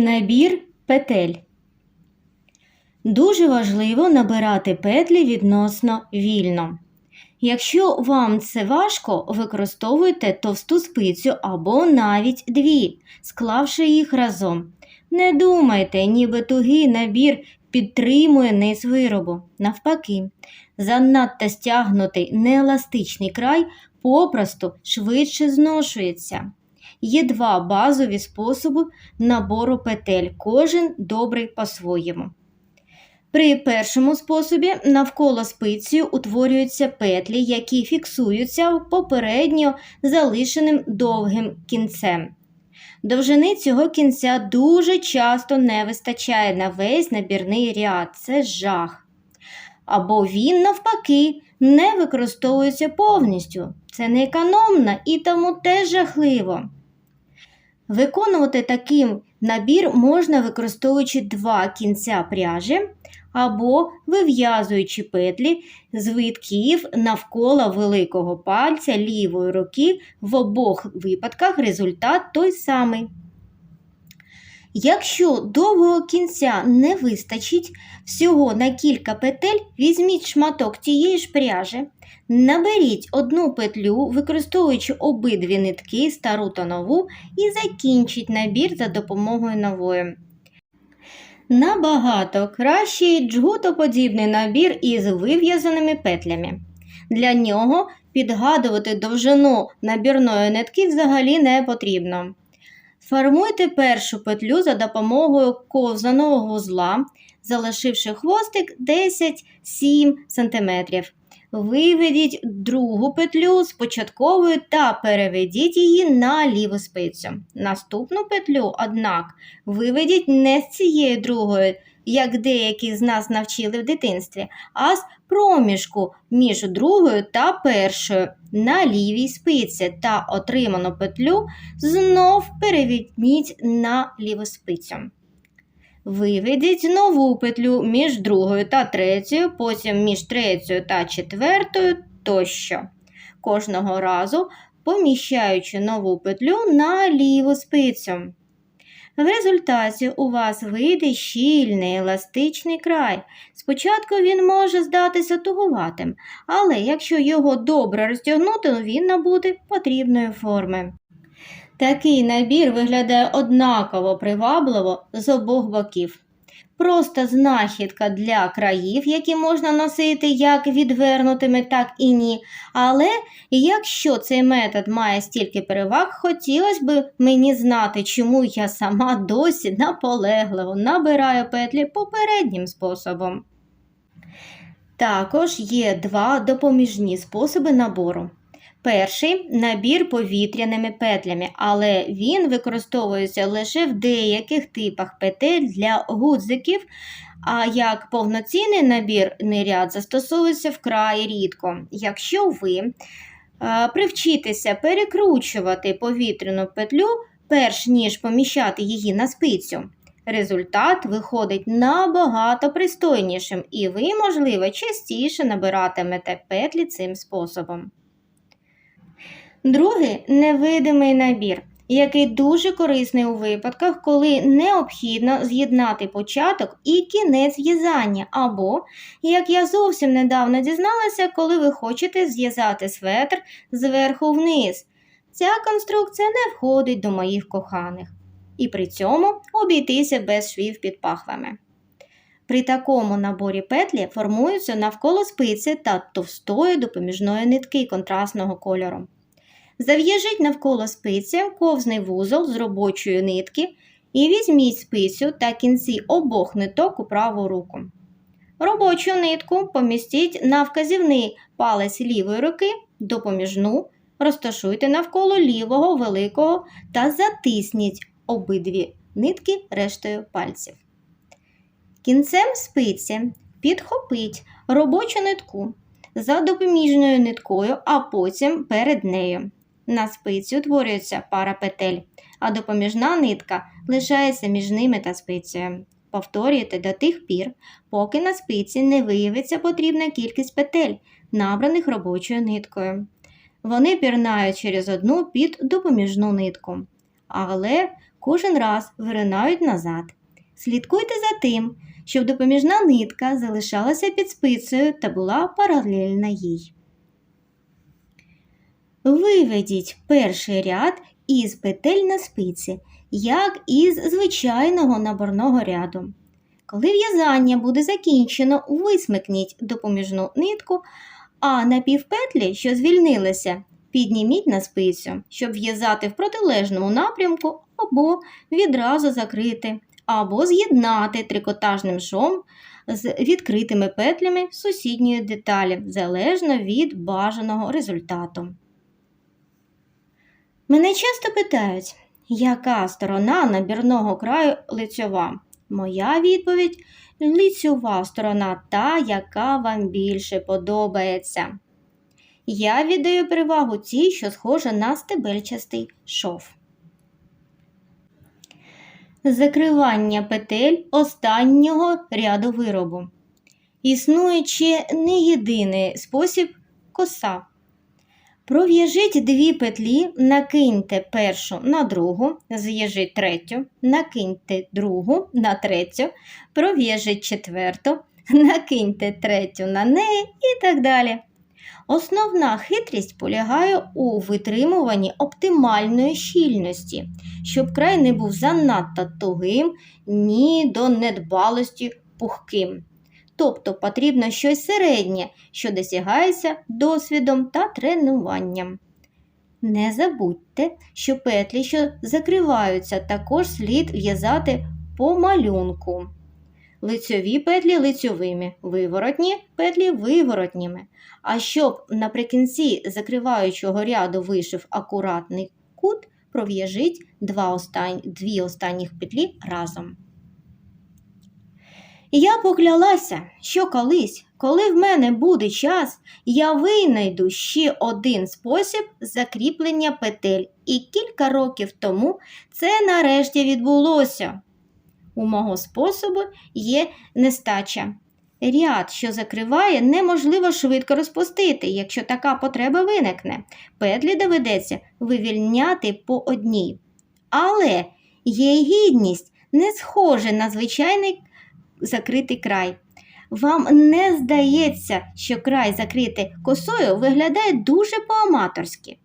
Набір петель. Дуже важливо набирати петлі відносно вільно. Якщо вам це важко, використовуйте товсту спицю або навіть дві, склавши їх разом. Не думайте, ніби тугий набір підтримує низ виробу. Навпаки, занадто стягнутий нееластичний край попросту швидше зношується. Є два базові способи набору петель, кожен добрий по-своєму. При першому способі навколо спицею утворюються петлі, які фіксуються попередньо залишеним довгим кінцем. Довжини цього кінця дуже часто не вистачає на весь набірний ряд, це жах. Або він, навпаки, не використовується повністю. Це не економно і тому теж жахливо. Виконувати такий набір можна використовуючи два кінця пряжі або вив'язуючи петлі з витків навколо великого пальця лівої руки в обох випадках результат той самий. Якщо довгого кінця не вистачить всього на кілька петель, візьміть шматок тієї ж пряжі, наберіть одну петлю, використовуючи обидві нитки, стару та нову, і закінчіть набір за допомогою нової. Набагато кращий джгутоподібний набір із вив'язаними петлями. Для нього підгадувати довжину набірної нитки взагалі не потрібно. Формуйте першу петлю за допомогою ковзаного вузла, залишивши хвостик 10-7 см. Виведіть другу петлю з початкової та переведіть її на ліву спицю. Наступну петлю, однак, виведіть не з цієї другої, як деякі з нас навчили в дитинстві, а з проміжку між другою та першою на лівій спиці та отриману петлю знов переведіть на ліву спицю. Виведіть нову петлю між другою та третьою, потім між третьою та четвертою тощо. Кожного разу поміщаючи нову петлю на ліву спицю. В результаті у вас вийде щільний еластичний край. Спочатку він може здатися тугуватим, але якщо його добре розтягнути, він набуде потрібної форми. Такий набір виглядає однаково привабливо з обох боків. Просто знахідка для країв, які можна носити як відвернутими, так і ні. Але якщо цей метод має стільки переваг, хотілося б мені знати, чому я сама досі наполегливо набираю петлі попереднім способом. Також є два допоміжні способи набору. Перший набір повітряними петлями, але він використовується лише в деяких типах петель для гудзиків, а як повноцінний набірний ряд застосовується вкрай рідко. Якщо ви е, привчитеся перекручувати повітряну петлю, перш ніж поміщати її на спицю, результат виходить набагато пристойнішим, і ви, можливо, частіше набиратимете петлі цим способом. Другий невидимий набір, який дуже корисний у випадках, коли необхідно з'єднати початок і кінець в'язання, або, як я зовсім недавно дізналася, коли ви хочете зв'язати светр зверху вниз. Ця конструкція не входить до моїх коханих, і при цьому обійтися без швів під пахвами. При такому наборі петлі формуються навколо спиці та товстої допоміжної нитки контрастного кольору. Зав'яжіть навколо спиці ковзний вузол з робочої нитки і візьміть спицю та кінці обох ниток у праву руку. Робочу нитку помістіть на вказівний палець лівої руки, допоміжну, розташуйте навколо лівого великого та затисніть обидві нитки рештою пальців. Кінцем спиці підхопіть робочу нитку за допоміжною ниткою, а потім перед нею. На спиці утворюється пара петель, а допоміжна нитка лишається між ними та спицею. Повторюйте до тих пір, поки на спиці не виявиться потрібна кількість петель, набраних робочою ниткою. Вони пірнають через одну під допоміжну нитку. Але кожен раз виринають назад. Слідкуйте за тим, щоб допоміжна нитка залишалася під спицею та була паралельна їй. Виведіть перший ряд із петель на спиці, як із звичайного наборного ряду. Коли в'язання буде закінчено, висмикніть допоміжну нитку, а на півпетлі, що звільнилися, підніміть на спицю, щоб в'язати в протилежному напрямку або відразу закрити, або з'єднати трикотажним швом з відкритими петлями сусідньої деталі, залежно від бажаного результату. Мене часто питають, яка сторона набірного краю лицьова? Моя відповідь лицьова сторона та, яка вам більше подобається. Я віддаю перевагу тій, що схожа на стебельчастий шов. Закривання петель останнього ряду виробу. Існує ще не єдиний спосіб коса. Пров'яжіть дві петлі, накиньте першу на другу, зв'яжіть третю, накиньте другу на третю, пров'яжіть четверту, накиньте третю на неї і так далі. Основна хитрість полягає у витримуванні оптимальної щільності, щоб край не був занадто тугим, ні до недбалості пухким. Тобто потрібно щось середнє, що досягається досвідом та тренуванням. Не забудьте, що петлі, що закриваються, також слід в'язати по малюнку. Лицьові петлі лицьовими, виворотні петлі виворотніми. А щоб наприкінці закриваючого ряду вишив акуратний кут, пров'яжіть два дві останніх петлі разом. Я поклялася, що колись, коли в мене буде час, я винайду ще один спосіб закріплення петель, і кілька років тому це нарешті відбулося. У мого способу є нестача. Ряд, що закриває, неможливо швидко розпустити, якщо така потреба виникне. Петлі доведеться вивільняти по одній. Але є гідність не схоже на звичайний закритий край. Вам не здається, що край закритий косою виглядає дуже по-аматорськи.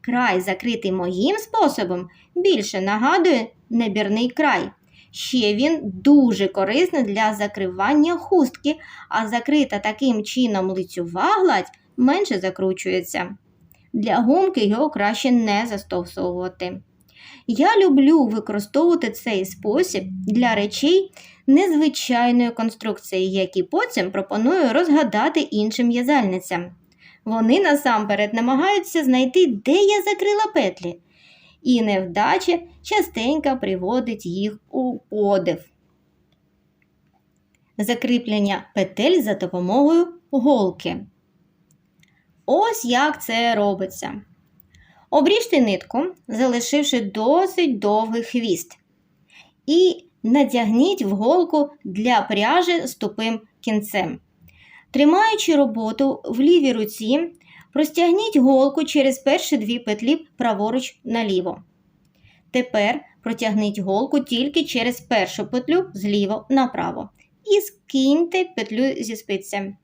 Край, закритий моїм способом, більше нагадує небірний край. Ще він дуже корисний для закривання хустки, а закрита таким чином лицьова гладь менше закручується. Для гумки його краще не застосовувати. Я люблю використовувати цей спосіб для речей незвичайної конструкції, які потім пропоную розгадати іншим в'язальницям. Вони насамперед намагаються знайти, де я закрила петлі, і невдача частенько приводить їх у подив. Закріплення петель за допомогою голки. Ось як це робиться. Обріжте нитку, залишивши досить довгий хвіст. І надягніть в голку для пряжі з тупим кінцем. Тримаючи роботу в лівій руці, простягніть голку через перші дві петлі праворуч наліво. Тепер протягніть голку тільки через першу петлю зліво направо і скиньте петлю зі спицем.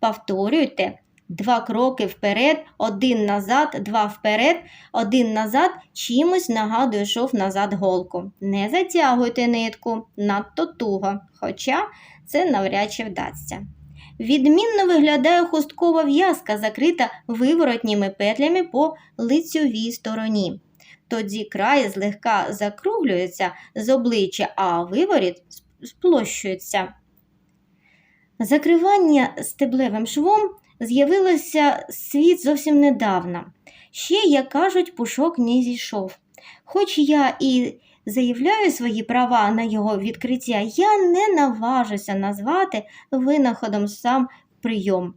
Повторюйте Два кроки вперед, один назад, два вперед, один назад, чимось нагадує шов назад голку. Не затягуйте нитку надто туго, хоча це навряд чи вдасться. Відмінно виглядає хусткова в'язка, закрита виворотніми петлями по лицьовій стороні. Тоді край злегка закруглюється з обличчя, а виворіт сплощується. Закривання стеблевим швом з'явилося світ зовсім недавно. Ще, як кажуть, пушок не зійшов. Хоч я і заявляю свої права на його відкриття, я не наважуся назвати винаходом сам прийом.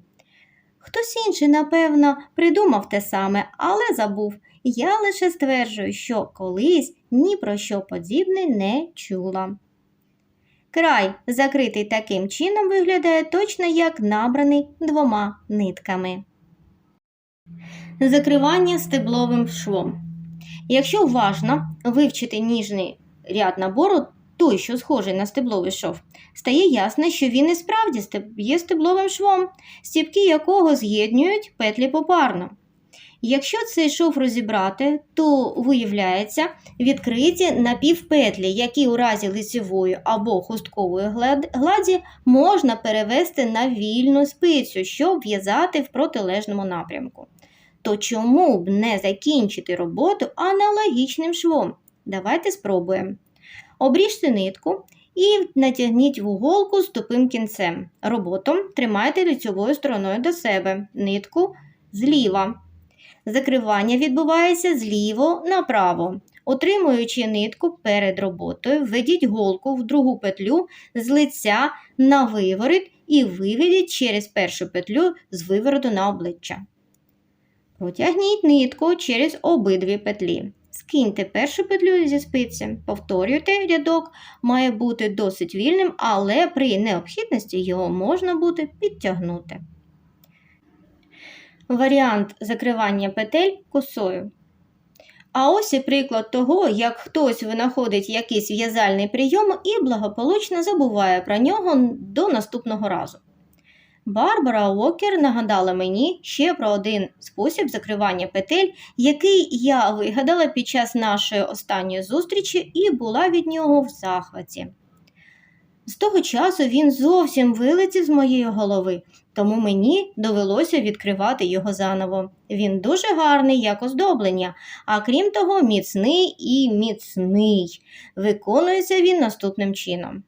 Хтось інший, напевно, придумав те саме, але забув. Я лише стверджую, що колись ні про що подібне не чула. Край, закритий таким чином, виглядає точно як набраний двома нитками. Закривання стебловим швом. Якщо уважно вивчити ніжний ряд набору, той, що схожий на стебловий шов, стає ясно, що він і справді є стебловим швом, стібки якого з'єднують петлі попарно. Якщо цей шов розібрати, то виявляється відкриті напівпетлі, які у разі лицевої або хусткової глад- гладі можна перевести на вільну спицю, щоб в'язати в протилежному напрямку. То чому б не закінчити роботу аналогічним швом? Давайте спробуємо. Обріжте нитку і натягніть вуголку з тупим кінцем. Роботом тримайте лицьовою стороною до себе, нитку зліва. Закривання відбувається зліво направо. Отримуючи нитку перед роботою, введіть голку в другу петлю з лиця на виворіт і виведіть через першу петлю з вивороту на обличчя. Протягніть нитку через обидві петлі. Скиньте першу петлю зі спиці, повторюйте рядок, має бути досить вільним, але при необхідності його можна буде підтягнути. Варіант закривання петель косою. А ось і приклад того, як хтось винаходить якийсь в'язальний прийом і благополучно забуває про нього до наступного разу. Барбара Уокер нагадала мені ще про один спосіб закривання петель, який я вигадала під час нашої останньої зустрічі і була від нього в захваті. З того часу він зовсім вилетів з моєї голови, тому мені довелося відкривати його заново. Він дуже гарний як оздоблення, а крім того, міцний і міцний. Виконується він наступним чином.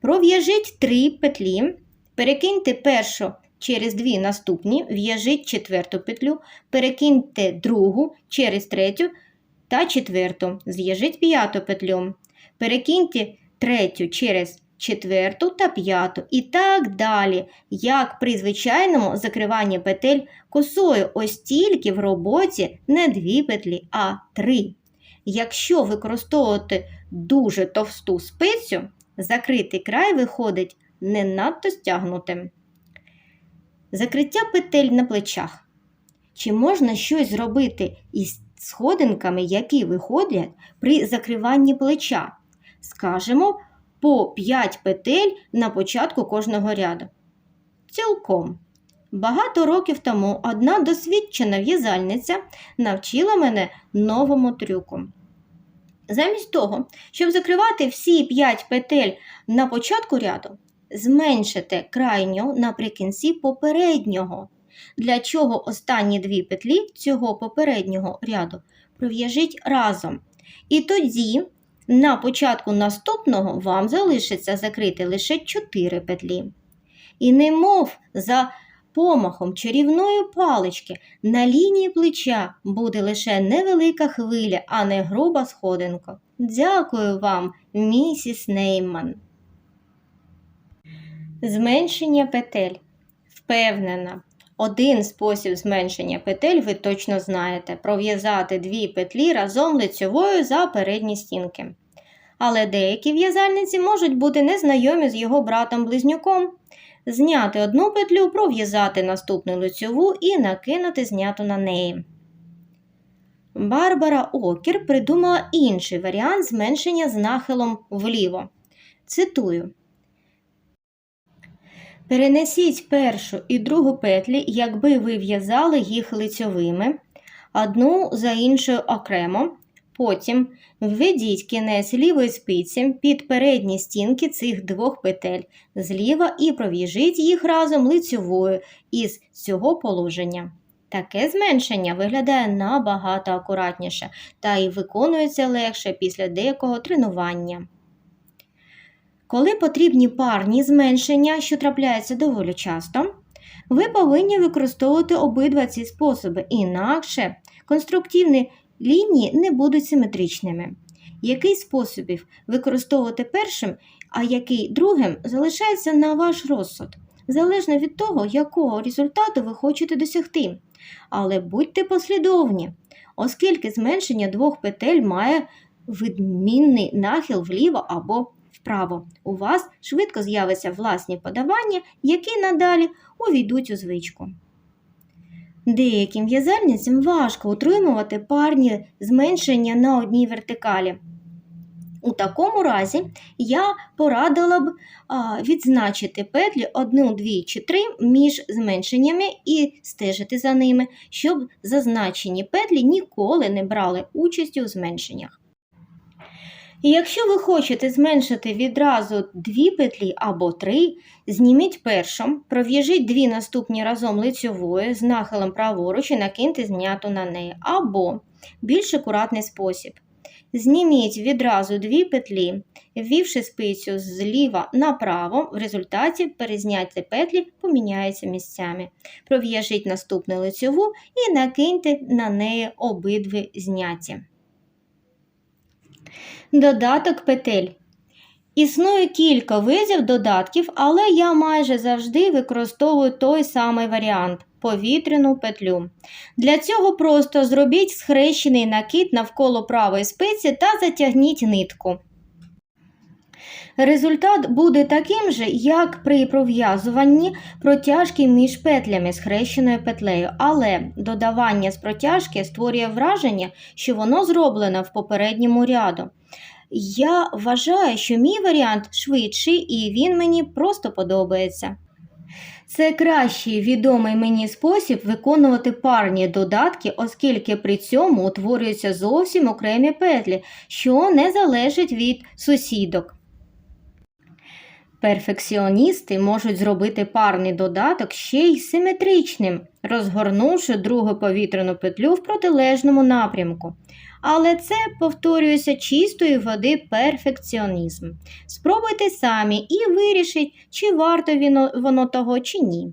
Пров'яжіть три петлі, перекиньте першу через дві наступні, в'яжіть четверту петлю, перекиньте другу через третю та четверту, зв'яжіть п'яту петлю, перекиньте третю через четверту та п'яту і так далі, як при звичайному закриванні петель косою, ось тільки в роботі не дві петлі, а три. Якщо використовувати дуже товсту спицю, закритий край виходить не надто стягнутим. Закриття петель на плечах. Чи можна щось зробити із сходинками, які виходять при закриванні плеча? Скажемо, по 5 петель на початку кожного ряду. Цілком. Багато років тому одна досвідчена в'язальниця навчила мене новому трюку. Замість того, щоб закривати всі 5 петель на початку ряду, зменшите крайню наприкінці попереднього, для чого останні дві петлі цього попереднього ряду пров'яжіть разом. І тоді на початку наступного вам залишиться закрити лише 4 петлі. І немов за помахом чарівної палички на лінії плеча буде лише невелика хвиля, а не груба сходинка. Дякую вам, місіс Нейман. Зменшення петель. Впевнена. Один спосіб зменшення петель ви точно знаєте пров'язати дві петлі разом лицьовою за передні стінки. Але деякі в'язальниці можуть бути незнайомі з його братом-близнюком. Зняти одну петлю, пров'язати наступну лицьову і накинути зняту на неї. Барбара Окер придумала інший варіант зменшення з нахилом вліво. Цитую. Перенесіть першу і другу петлі, якби ви в'язали їх лицьовими, одну за іншою окремо. Потім введіть кінець лівої спиці під передні стінки цих двох петель зліва і пров'яжіть їх разом лицьовою із цього положення. Таке зменшення виглядає набагато акуратніше та й виконується легше після деякого тренування. Коли потрібні парні зменшення, що трапляються доволі часто, ви повинні використовувати обидва ці способи, інакше конструктивні лінії не будуть симетричними. Який способів використовувати першим, а який другим, залишається на ваш розсуд, залежно від того, якого результату ви хочете досягти. Але будьте послідовні, оскільки зменшення двох петель має відмінний нахил вліво або вправо. У вас швидко з'являться власні подавання, які надалі увійдуть у звичку. Деяким в'язальницям важко утримувати парні зменшення на одній вертикалі. У такому разі я порадила б а, відзначити петлі 1, 2 чи 3 між зменшеннями і стежити за ними, щоб зазначені петлі ніколи не брали участі у зменшеннях. І якщо ви хочете зменшити відразу дві петлі або три, зніміть першу, пров'яжіть дві наступні разом лицьовою з нахилом праворуч і накиньте зняту на неї, або більш акуратний спосіб. Зніміть відразу дві петлі, ввівши спицю зліва направо, в результаті перезняті петлі поміняються місцями. Пров'яжіть наступну лицьову і накиньте на неї обидві зняті. Додаток петель. Існує кілька видів додатків, але я майже завжди використовую той самий варіант повітряну петлю. Для цього просто зробіть схрещений накид навколо правої спиці та затягніть нитку. Результат буде таким же, як при пров'язуванні протяжки між петлями з хрещеною петлею, але додавання з протяжки створює враження, що воно зроблено в попередньому ряду. Я вважаю, що мій варіант швидший і він мені просто подобається. Це кращий відомий мені спосіб виконувати парні додатки, оскільки при цьому утворюються зовсім окремі петлі, що не залежать від сусідок. Перфекціоністи можуть зробити парний додаток ще й симетричним, розгорнувши другу повітряну петлю в протилежному напрямку. Але це, повторюється, чистої води перфекціонізм. Спробуйте самі і вирішіть, чи варто воно, того, чи ні.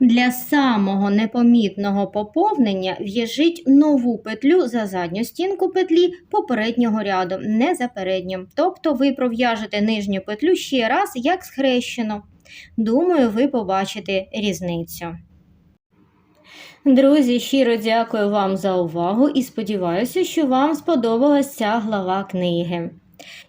Для самого непомітного поповнення в'яжіть нову петлю за задню стінку петлі попереднього ряду, не за передню. Тобто ви пров'яжете нижню петлю ще раз, як схрещено. Думаю, ви побачите різницю. Друзі, щиро дякую вам за увагу і сподіваюся, що вам сподобалась ця глава книги.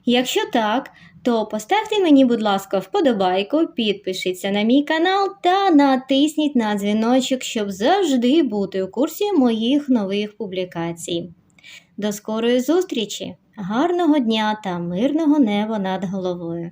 Якщо так, то поставте мені, будь ласка, вподобайку, підпишіться на мій канал та натисніть на дзвіночок, щоб завжди бути у курсі моїх нових публікацій. До скорої зустрічі! Гарного дня та мирного неба над головою!